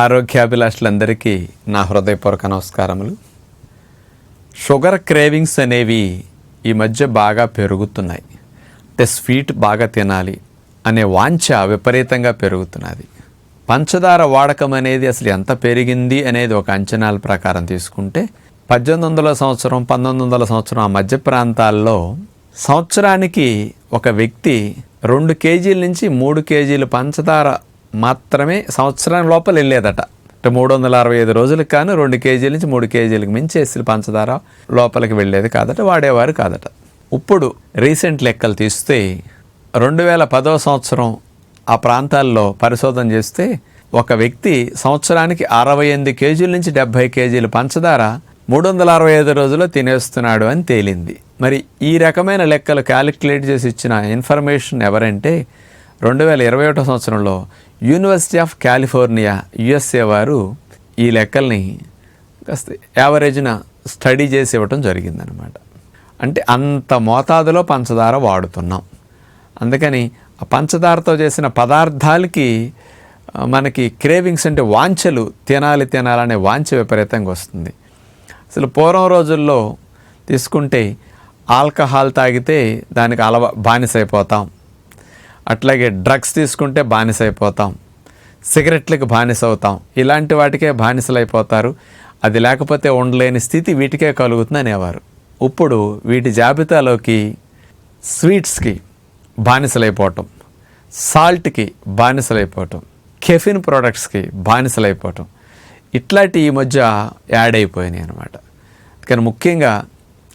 ఆరోగ్యాభిలాషులందరికీ నా హృదయపూర్వక నమస్కారములు. షుగర్ క్రేవింగ్స్ అనేవి ఈ మధ్య బాగా పెరుగుతున్నాయి. అంటే స్వీట్ బాగా తినాలి అనే వాంఛ విపరీతంగా పెరుగుతున్నది. పంచదార వాడకం అనేది అసలు ఎంత పెరిగింది అనేది ఒక అంచనాల ప్రకారం తీసుకుంటే పద్దెనిమిది వందల సంవత్సరం పంతొమ్మిది వందల సంవత్సరం ఆ మధ్య ప్రాంతాల్లో సంవత్సరానికి ఒక వ్యక్తి రెండు కేజీల నుంచి మూడు కేజీలు పంచదార మాత్రమే సంవత్సరం లోపల వెళ్ళేదట. అంటే మూడు వందల అరవై ఐదు రోజులకు కానీ రెండు కేజీల నుంచి మూడు కేజీలకు మించి వేసి పంచదార లోపలికి వెళ్ళేది కాదట వాడేవారు కాదట. ఇప్పుడు రీసెంట్ లెక్కలు తీస్తే రెండు వేల పదో సంవత్సరం ఆ ప్రాంతాల్లో పరిశోధన చేస్తే ఒక వ్యక్తి సంవత్సరానికి అరవై ఎనిమిది కేజీల నుంచి డెబ్భై కేజీలు పంచదార మూడు వందల అరవై ఐదు రోజుల్లో తినేస్తున్నాడు అని తేలింది. మరి ఈ రకమైన లెక్కలు క్యాలిక్యులేట్ చేసి ఇచ్చిన ఇన్ఫర్మేషన్ ఎవరంటే రెండు వేల ఇరవై ఒకటో సంవత్సరంలో యూనివర్సిటీ ఆఫ్ కాలిఫోర్నియా యుఎస్ఏ వారు ఈ లెక్కల్ని కాస్త యావరేజ్న స్టడీ చేసి ఇవ్వటం జరిగిందనమాట అంటే అంత మోతాదులో పంచదార వాడుతున్నాం. అందుకని ఆ పంచదారతో చేసిన పదార్థాలకి మనకి క్రేవింగ్స్ అంటే వాంఛలు తినాలి తినాలనే వాంఛ విపరీతంగా వస్తుంది. అసలు పూర్వం రోజుల్లో తీసుకుంటే ఆల్కహాల్ తాగితే దానికి అలవా బానిసైపోతాం. అట్లాగే డ్రగ్స్ తీసుకుంటే బానిస అయిపోతాం సిగరెట్లకు బానిస అవుతాం ఇలాంటి వాటికే బానిసలైపోతారు. అది లేకపోతే ఉండలేని స్థితి వీటికే కలుగుతుంది అనేవారు ఇప్పుడు వీటి జాబితాలోకి స్వీట్స్కి బానిసలైపోవటం. సాల్ట్కి బానిసలైపోవటం. కెఫిన్ ప్రోడక్ట్స్కి బానిసలైపోవటం. ఇట్లాంటి ఈ మధ్య యాడ్ అయిపోయినాయి అనమాట కానీ ముఖ్యంగా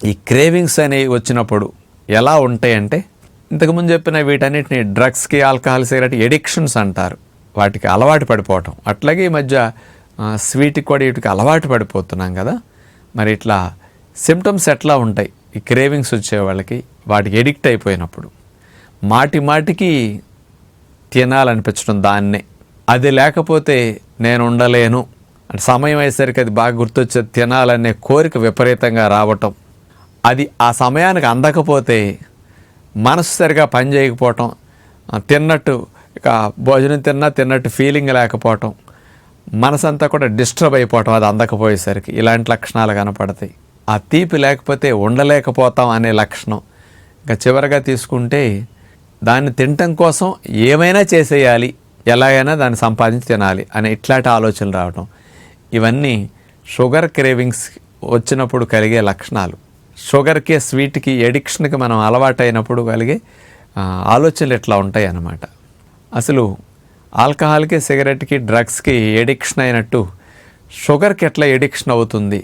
ఈ క్రేవింగ్స్ అనేవి వచ్చినప్పుడు ఎలా ఉంటాయంటే ఇంతకుముందు చెప్పిన వీటన్నిటిని డ్రగ్స్కి ఆల్కహాల్ సిగరెట్ ఎడిక్షన్స్ అంటారు. వాటికి అలవాటు పడిపోవటం. అట్లాగే ఈ మధ్య స్వీట్కి కూడా వీటికి అలవాటు పడిపోతున్నాం కదా. మరి ఇట్లా సిమ్టమ్స్ ఎట్లా ఉంటాయి? ఈ క్రేవింగ్స్ వచ్చే వాళ్ళకి వాటికి ఎడిక్ట్ అయిపోయినప్పుడు. మాటి మాటికి తినాలనిపించడం దాన్నే. అది లేకపోతే నేను ఉండలేను. అంటే సమయం అయ్యేసరికి అది బాగా గుర్తొచ్చే తినాలనే కోరిక విపరీతంగా రావటం. అది ఆ సమయానికి అందకపోతే మనసు సరిగా పని చేయకపోవటం తిన్నట్టు ఇక భోజనం తిన్నా తిన్నట్టు ఫీలింగ్ లేకపోవటం మనసంతా కూడా డిస్టర్బ్ అయిపోవటం అది అందకపోయేసరికి ఇలాంటి లక్షణాలు కనపడతాయి. ఆ తీపి లేకపోతే ఉండలేకపోతాం అనే లక్షణం ఇంకా చివరిగా తీసుకుంటే దాన్ని తినటం కోసం ఏమైనా చేసేయాలి ఎలాగైనా దాన్ని సంపాదించి తినాలి అనే ఇట్లాంటి ఆలోచనలు రావటం. ఇవన్నీ షుగర్ క్రేవింగ్స్ వచ్చినప్పుడు కలిగే లక్షణాలు. షుగర్కి స్వీట్కి ఎడిక్షన్కి మనం అలవాటైనప్పుడు కలిగే ఆలోచనలు ఎట్లా ఉంటాయి అన్నమాట అసలు ఆల్కహాల్కి సిగరెట్కి డ్రగ్స్కి ఎడిక్షన్ అయినట్టు షుగర్కి ఎట్లా ఎడిక్షన్ అవుతుంది?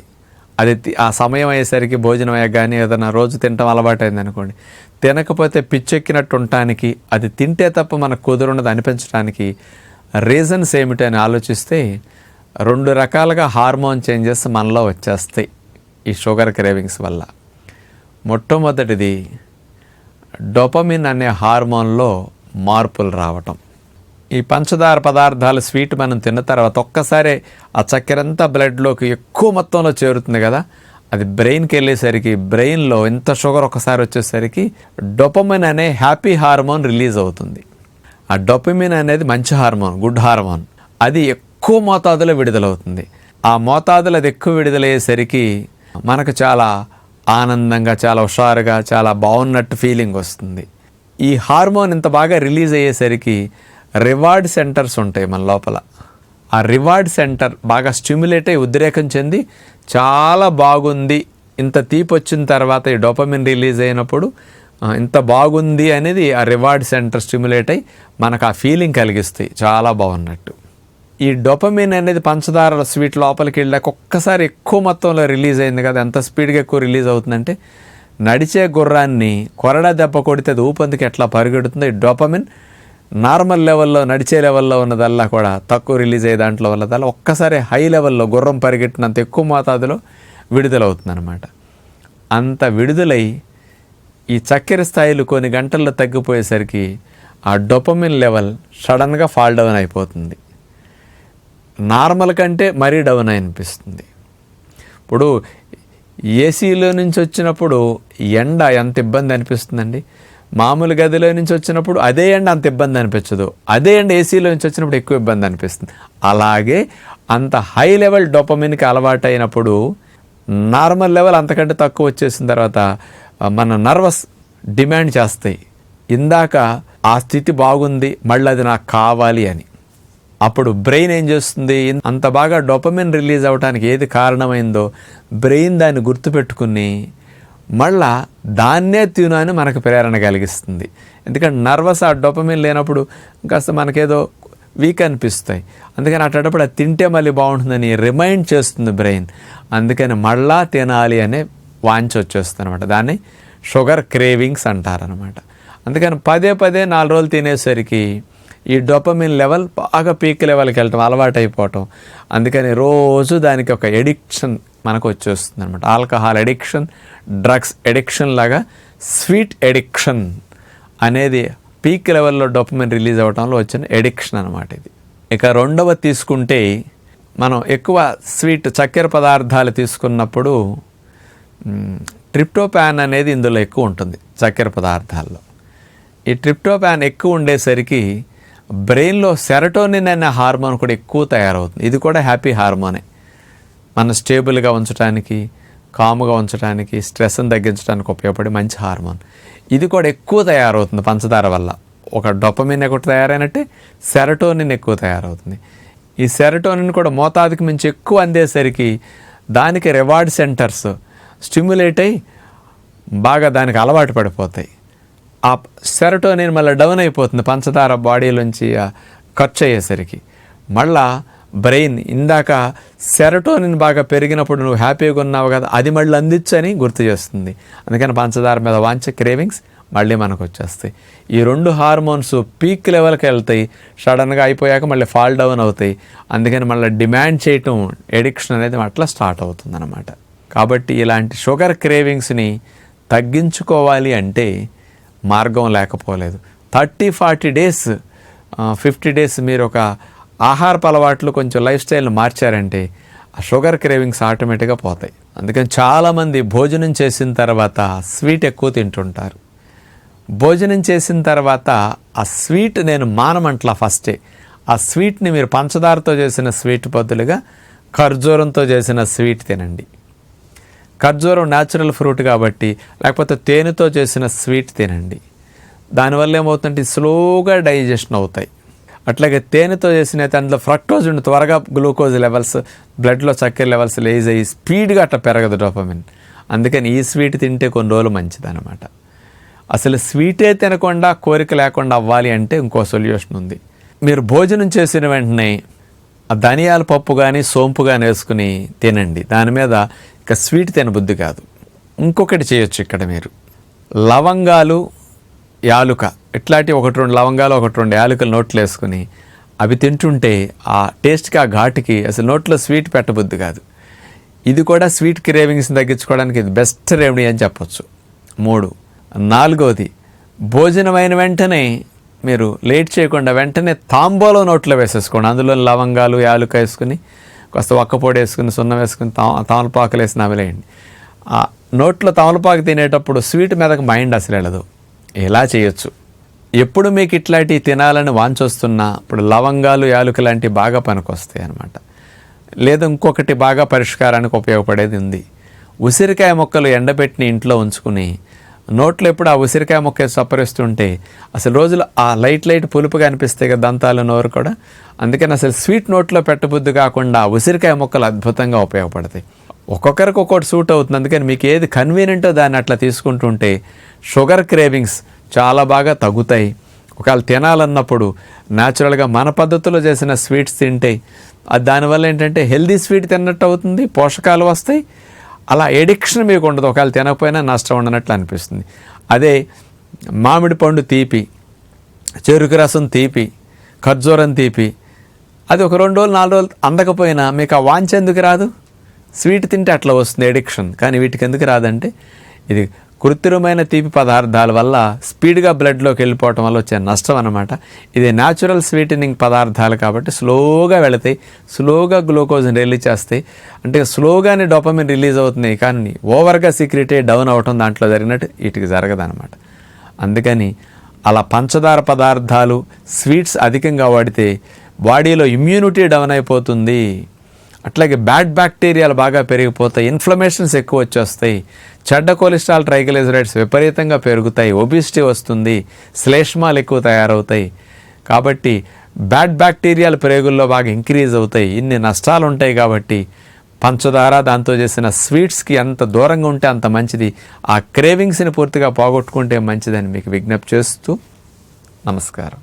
అది ఆ సమయం అయ్యేసరికి భోజనం అయ్యాక కానీ ఏదైనా రోజు తినటం అలవాటైంది అనుకోండి. తినకపోతే పిచ్చెక్కినట్టు ఉండటానికి అది తింటే తప్ప మనకు కుదురున్నది అనిపించడానికి రీజన్స్ ఏమిటి అని ఆలోచిస్తే రెండు రకాలుగా హార్మోన్ చేంజెస్ మనలో వచ్చేస్తాయి ఈ షుగర్ క్రేవింగ్స్ వల్ల. మొట్టమొదటిది డొపమిన్ అనే హార్మోన్లో మార్పులు రావటం. ఈ పంచదార పదార్థాలు స్వీట్ మనం తిన్న తర్వాత ఒక్కసారి ఆ చక్కెర అంతా బ్లడ్లోకి ఎక్కువ మొత్తంలో చేరుతుంది కదా అది బ్రెయిన్కి వెళ్ళేసరికి బ్రెయిన్లో ఇంత షుగర్ ఒకసారి వచ్చేసరికి డొపమిన్ అనే హ్యాపీ హార్మోన్ రిలీజ్ అవుతుంది. ఆ డొపమిన్ అనేది మంచి హార్మోన్ గుడ్ హార్మోన్. అది ఎక్కువ మోతాదులో విడుదలవుతుంది. ఆ మోతాదులో అది ఎక్కువ విడుదలయ్యేసరికి మనకు చాలా ఆనందంగా చాలా హుషారుగా చాలా బాగున్నట్టు ఫీలింగ్ వస్తుంది. ఈ హార్మోన్ ఇంత బాగా రిలీజ్ అయ్యేసరికి రివార్డ్ సెంటర్స్ ఉంటాయి మన లోపల. ఆ రివార్డ్ సెంటర్ బాగా స్టిమ్యులేట్ అయ్యి ఉద్రేకం చెంది చాలా బాగుంది. ఇంత తీపి వచ్చిన తర్వాత ఈ డోపమిన్ రిలీజ్ అయినప్పుడు ఇంత బాగుంది అనేది ఆ రివార్డ్ సెంటర్ స్టిమ్యులేట్ అయ్యి మనకు ఆ ఫీలింగ్ కలిగిస్తాయి. చాలా బాగున్నట్టు. ఈ డొపమిన్ అనేది పంచదార స్వీట్ లోపలికి వెళ్ళాక ఒక్కసారి ఎక్కువ మొత్తంలో రిలీజ్ అయింది కదా ఎంత స్పీడ్గా ఎక్కువ రిలీజ్ అవుతుందంటే నడిచే గుర్రాన్ని కొరడా దెబ్బ కొడితే అది ఊపందుకు ఎట్లా పరిగెడుతుందో ఈ డొపమిన్ నార్మల్ లెవెల్లో నడిచే లెవెల్లో ఉన్నదల్లా కూడా తక్కువ రిలీజ్ అయ్యే దాంట్లో వల్లదల్లా ఒక్కసారి హై లెవెల్లో గుర్రం పరిగెట్టినంత ఎక్కువ మోతాదులో విడుదలవుతుందన్నమాట. అంత విడుదలై ఈ చక్కెర స్థాయిలు కొన్ని గంటల్లో తగ్గిపోయేసరికి ఆ డొపమిన్ లెవెల్ సడన్గా ఫాల్ డౌన్ అయిపోతుంది. నార్మల్ కంటే మరీ డౌన్ అనిపిస్తుంది. ఇప్పుడు ఏసీలో నుంచి వచ్చినప్పుడు ఎండ ఎంత ఇబ్బంది అనిపిస్తుందండి? మామూలు గదిలో నుంచి వచ్చినప్పుడు అదే ఎండ అంత ఇబ్బంది అనిపించదు. అదే ఎండ ఏసీలో నుంచి వచ్చినప్పుడు ఎక్కువ ఇబ్బంది అనిపిస్తుంది. అలాగే అంత హై లెవెల్ డొపమిన్కి అలవాటు అయినప్పుడు నార్మల్ లెవెల్ అంతకంటే తక్కువ వచ్చేసిన తర్వాత మన నర్వస్ డిమాండ్ చేస్తాయి. ఇందాక ఆ స్థితి బాగుంది మళ్ళీ అది నాకు కావాలి అని. అప్పుడు బ్రెయిన్ ఏం చేస్తుంది? అంత బాగా డొపమిన్ రిలీజ్ అవడానికి ఏది కారణమైందో బ్రెయిన్ దాన్ని గుర్తుపెట్టుకుని మళ్ళా దాన్నే తిను అని మనకు ప్రేరణ కలిగిస్తుంది. ఎందుకంటే నర్వస్ ఆ డొపమిన్ లేనప్పుడు కాస్త మనకేదో వీక్ అనిపిస్తాయి. అందుకని అట్టేటప్పుడు అది తింటే మళ్ళీ బాగుంటుందని రిమైండ్ చేస్తుంది బ్రెయిన్. అందుకని మళ్ళా తినాలి అనే వాంచ్ వచ్చేస్తుంది అనమాట దాన్ని షుగర్ క్రేవింగ్స్ అంటారనమాట అందుకని పదే పదే నాలుగు రోజులు తినేసరికి ఈ డొపమిన్ లెవెల్ బాగా పీక్ లెవెల్కి వెళ్ళటం అలవాటు అయిపోవటం. అందుకని రోజు దానికి ఒక ఎడిక్షన్ మనకు వచ్చేస్తుంది అనమాట ఆల్కహాల్ ఎడిక్షన్ డ్రగ్స్ ఎడిక్షన్ లాగా స్వీట్ ఎడిక్షన్ అనేది పీక్ లెవెల్లో డొపమిన్ రిలీజ్ అవ్వడంలో వచ్చిన ఎడిక్షన్ అనమాట ఇది. ఇక రెండవ తీసుకుంటే మనం ఎక్కువ స్వీట్ చక్కెర పదార్థాలు తీసుకున్నప్పుడు మ్, ట్రిప్టోపాన్ అనేది ఇందులో ఎక్కువ ఉంటుంది చక్కెర పదార్థాల్లో. ఈ ట్రిప్టోపాన్ ఎక్కువ ఉండేసరికి బ్రెయిన్లో సెరటోనిన్ అనే హార్మోన్ కూడా ఎక్కువ తయారవుతుంది. ఇది కూడా హ్యాపీ హార్మోనే. మన స్టేబుల్గా ఉంచడానికి కాముగా ఉంచడానికి స్ట్రెస్ని తగ్గించడానికి ఉపయోగపడే మంచి హార్మోన్. ఇది కూడా ఎక్కువ తయారవుతుంది పంచదార వల్ల. ఒక డొపమిన్ ఒకటి తయారైనట్టే సెరటోనిన్ ఎక్కువ తయారవుతుంది. ఈ సెరటోనిన్ కూడా మోతాదుకి మించి ఎక్కువ అందేసరికి దానికి రివార్డ్ సెంటర్స్ స్టిమ్యులేట్ అయ్యి బాగా దానికి అలవాటు పడిపోతాయి. ఆ సెరటోనిన్ మళ్ళీ డౌన్ అయిపోతుంది పంచదార బాడీలోంచి ఖర్చు అయ్యేసరికి. మళ్ళా బ్రెయిన్ ఇందాక సెరటోనిన్ బాగా పెరిగినప్పుడు నువ్వు హ్యాపీగా ఉన్నావు కదా అది మళ్ళీ అందించని గుర్తు చేస్తుంది. అందుకని పంచదార మీద వాంచ క్రేవింగ్స్ మళ్ళీ మనకు వచ్చేస్తాయి ఈ రెండు హార్మోన్స్ పీక్ లెవెల్కి వెళ్తాయి సడన్గా అయిపోయాక మళ్ళీ ఫాల్ డౌన్ అవుతాయి. అందుకని మళ్ళీ డిమాండ్ చేయటం ఎడిక్షన్ అనేది అట్లా స్టార్ట్ అవుతుంది అనమాట కాబట్టి ఇలాంటి షుగర్ క్రేవింగ్స్ని తగ్గించుకోవాలి అంటే మార్గం లేకపోలేదు. Thirty forty days fifty days మీరు ఒక ఆహారపు అలవాట్లు కొంచెం లైఫ్ స్టైల్ని మార్చారంటే ఆ షుగర్ క్రేవింగ్స్ ఆటోమేటిక్గా పోతాయి. అందుకని చాలామంది భోజనం చేసిన తర్వాత స్వీట్ ఎక్కువ తింటుంటారు. భోజనం చేసిన తర్వాత ఆ స్వీట్ నేను మానమంట్లా ఫస్టే. ఆ స్వీట్ని మీరు పంచదారతో చేసిన స్వీట్ బదులుగా ఖర్జూరంతో చేసిన స్వీట్ తినండి. ఖర్జూరం న్యాచురల్ ఫ్రూట్ కాబట్టి లేకపోతే తేనెతో చేసిన స్వీట్ తినండి. దానివల్ల ఏమవుతుందంటే స్లోగా డైజెషన్ అవుతాయి. అట్లాగే తేనెతో చేసిన అయితే అందులో ఫ్రక్టోజ్ ఉండి త్వరగా గ్లూకోజ్ లెవెల్స్ బ్లడ్లో చక్కెర లెవెల్స్ లేజ్ అయ్యి స్పీడ్గా అట్లా పెరగదు డోపమిన్ అందుకని ఈ స్వీట్ తింటే కొన్ని రోజులు మంచిదన్నమాట. అసలు స్వీటే తినకుండా కోరిక లేకుండా అవ్వాలి అంటే ఇంకో సొల్యూషన్ ఉంది. మీరు భోజనం చేసిన వెంటనే ఆ ధనియాల పప్పు కానీ సోంపు కానీ వేసుకుని తినండి. దాని మీద ఇక స్వీట్ తినబుద్ధి కాదు. ఇంకొకటి చేయొచ్చు ఇక్కడ మీరు. లవంగాలు యాలుక. ఇట్లాంటి ఒకటి రెండు లవంగాలు ఒకటి రెండు యాలుకలు నోట్లు వేసుకుని అవి తింటుంటే ఆ టేస్ట్కి ఆ ఘాటుకి అసలు నోట్లో స్వీట్ పెట్టబుద్ధి కాదు. ఇది కూడా స్వీట్ క్రేవింగ్స్ తగ్గించుకోవడానికి ఇది బెస్ట్ రెమెడీ అని చెప్పొచ్చు. మూడు. నాలుగవది భోజనమైన వెంటనే మీరు లేట్ చేయకుండా వెంటనే తాంబూలం నోట్లో వేసేసుకోండి. అందులో లవంగాలు యాలుక వేసుకుని కాస్త ఒక్కపొడి వేసుకుని సున్నం వేసుకుని తా తమలపాకులు వేసి నమిలేయండి. ఆ నోట్లో తమలపాకు తినేటప్పుడు స్వీట్ మీదకు మైండ్ అసలు వెళ్ళదు. ఎలా చేయొచ్చు. ఎప్పుడు మీకు ఇట్లాంటివి తినాలని వాంచొస్తున్నా ఇప్పుడు లవంగాలు యాలుక లాంటివి బాగా పనికొస్తాయి అనమాట లేదా ఇంకొకటి బాగా పరిష్కారానికి ఉపయోగపడేది ఉంది. ఉసిరికాయ మొక్కలు ఎండబెట్టిన ఇంట్లో ఉంచుకుని నోట్లో ఎప్పుడు ఆ ఉసిరికాయ మొక్క సపరిస్తుంటే అసలు రోజులు ఆ లైట్ లైట్ పులుపుగా అనిపిస్తాయి కదా దంతాలు నోరు కూడా. అందుకని అసలు స్వీట్ నోట్లో పెట్టబుద్ధి కాకుండా ఉసిరికాయ మొక్కలు అద్భుతంగా ఉపయోగపడతాయి. ఒక్కొక్కరికి ఒక్కొక్కటి సూట్ అవుతుంది. అందుకని మీకు ఏది కన్వీనియంటో దాన్ని అట్లా తీసుకుంటుంటే షుగర్ క్రేవింగ్స్ చాలా బాగా తగ్గుతాయి. ఒకవేళ తినాలన్నప్పుడు న్యాచురల్గా మన పద్ధతిలో చేసిన స్వీట్స్ తింటే అది దానివల్ల ఏంటంటే హెల్దీ స్వీట్ తిన్నట్టు అవుతుంది పోషకాలు వస్తాయి అలా ఎడిక్షన్ మీకు ఉండదు. ఒకవేళ తినకపోయినా నష్టం ఉండనట్లు అనిపిస్తుంది. అదే మామిడి పండు తీపి చెరుకు రసం తీపి ఖర్జూరం తీపి అది ఒక రెండు రోజులు నాలుగు రోజులు అందకపోయినా మీకు ఆ వాంచ ఎందుకు రాదు? స్వీట్ తింటే అట్లా వస్తుంది ఎడిక్షన్. కానీ వీటికి ఎందుకు రాదంటే ఇది కృత్రిమైన తీపి పదార్థాల వల్ల స్పీడ్గా బ్లడ్లోకి వెళ్ళిపోవటం వల్ల వచ్చే నష్టం అనమాట ఇది న్యాచురల్ స్వీటనింగ్ పదార్థాలు కాబట్టి స్లోగా వెళతాయి స్లోగా గ్లూకోజ్ని రిలీజ్ చేస్తాయి. అంటే స్లోగానే డొపమిన్ రిలీజ్ అవుతున్నాయి కానీ ఓవర్గా సీక్రెటే డౌన్ అవ్వటం దాంట్లో జరిగినట్టు వీటికి జరగదనమాట అందుకని అలా పంచదార పదార్థాలు స్వీట్స్ అధికంగా వాడితే బాడీలో ఇమ్యూనిటీ డౌన్ అయిపోతుంది. అట్లాగే బ్యాడ్ బ్యాక్టీరియాలు బాగా పెరిగిపోతాయి ఇన్ఫ్లమేషన్స్ ఎక్కువ వచ్చేస్తాయి చెడ్డ కొలెస్ట్రాల్ ట్రైగ్లిజరైడ్స్ విపరీతంగా పెరుగుతాయి ఒబిసిటీ వస్తుంది శ్లేష్మాలు ఎక్కువ తయారవుతాయి. కాబట్టి బ్యాడ్ బ్యాక్టీరియాలు ప్రేగుల్లో బాగా ఇంక్రీజ్ అవుతాయి ఇన్ని నష్టాలు ఉంటాయి కాబట్టి పంచదార దాంతో చేసిన స్వీట్స్కి ఎంత దూరంగా ఉంటే అంత మంచిది. ఆ క్రేవింగ్స్ని పూర్తిగా పోగొట్టుకుంటే మంచిదని మీకు విజ్ఞప్తి చేస్తూ నమస్కారం.